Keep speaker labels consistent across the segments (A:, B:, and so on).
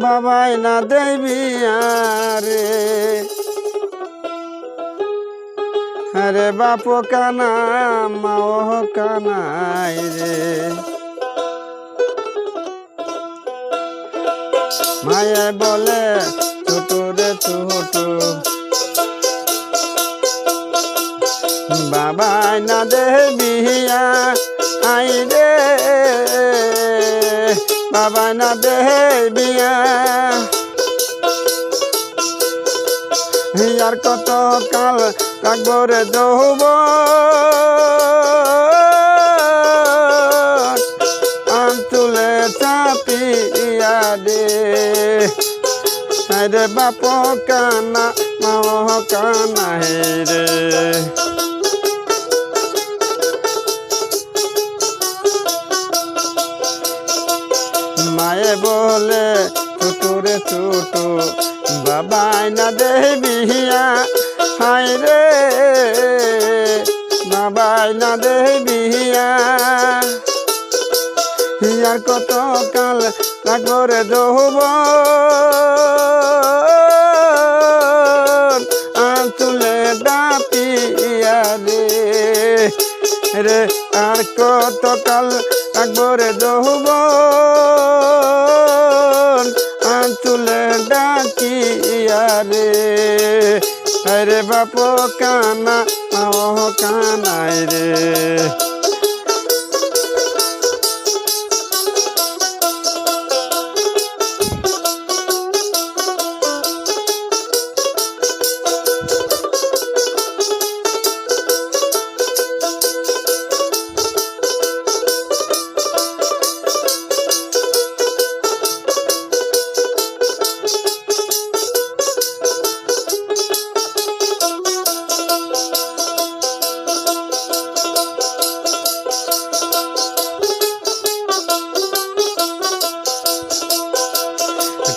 A: বাবাই না দেবি আরে। আরে বাপ কানা, মাও কানাই রে। মায়ে বলে, ছোট রে ছোট। বাবাই না দেবিয়া আই রে। বাবা না দেবিয়া আর কত কাল রাখব রে দৌব আন্তুলে চাপিয়া দে রে বাপ কানা মাও কানা হে ছোট রে বাবাই না দেবিয়া হাই রে। বাবাই না দেবিয়া আর কত কাল লাগরে দহব আঁচলে ডাপিয়া রে। আর কত কাল আকবরে দহব আরে বাপ কানা ও কানাই রে।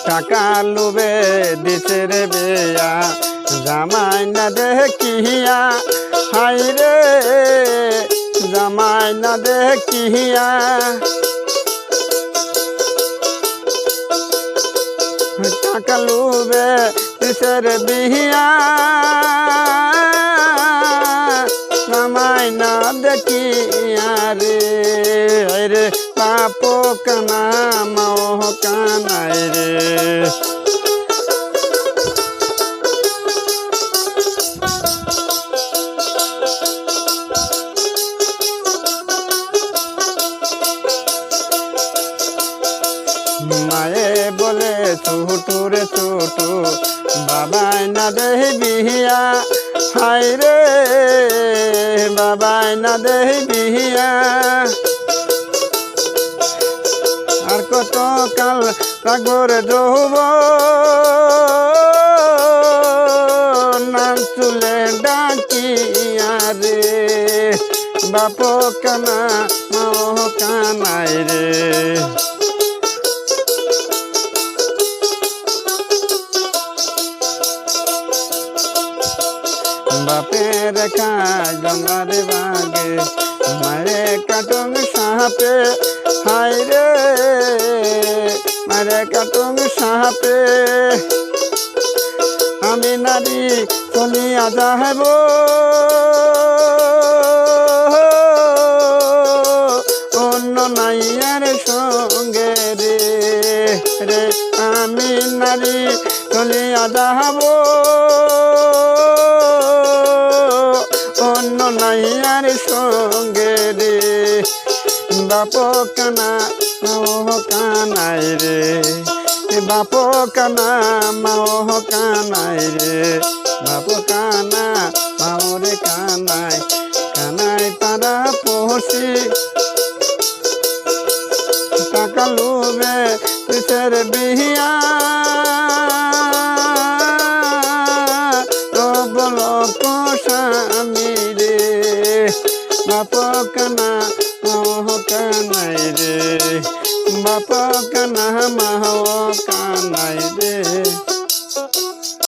A: টাকা লোবে দিছে রে বেয়া। জামাই না দেখিয়া, হাই রে, জামাই না দেখিয়া। টাকা লোবে দিছে রে বিহিয়া। জামাই না দেখিয়া রে রে পাপ কানা, মাও কানাই রে। মায়ে বলে, ছোট রে ছোট, বাবাই না দেহি বিহিয়া। হাই রে, বাবাই না দেহি বিহিয়া। আর কত কাল রাগর যৌব চুলে ডাকিয়া রে, বাপ কানা, মাও কানাই রে। বাপের কাজ গঙ্গার বাগে মারে কাটং সাপে হাই রে। মারে কাটং সাপে আমি নারী চলিয়া যাহেব। অন্য নাইয়ার সঙ্গে রে। রে, আমি নারী চলিয়া যাহাব। অন্য নাইয়ার সঙ্গে রে। বাপ কানা মাও কানাই রে। বাপ কানা মাও কানাই রে। বাপ কানা মাও রে মাহ কানাই রে বাপ কানা মাহ কানাই রে।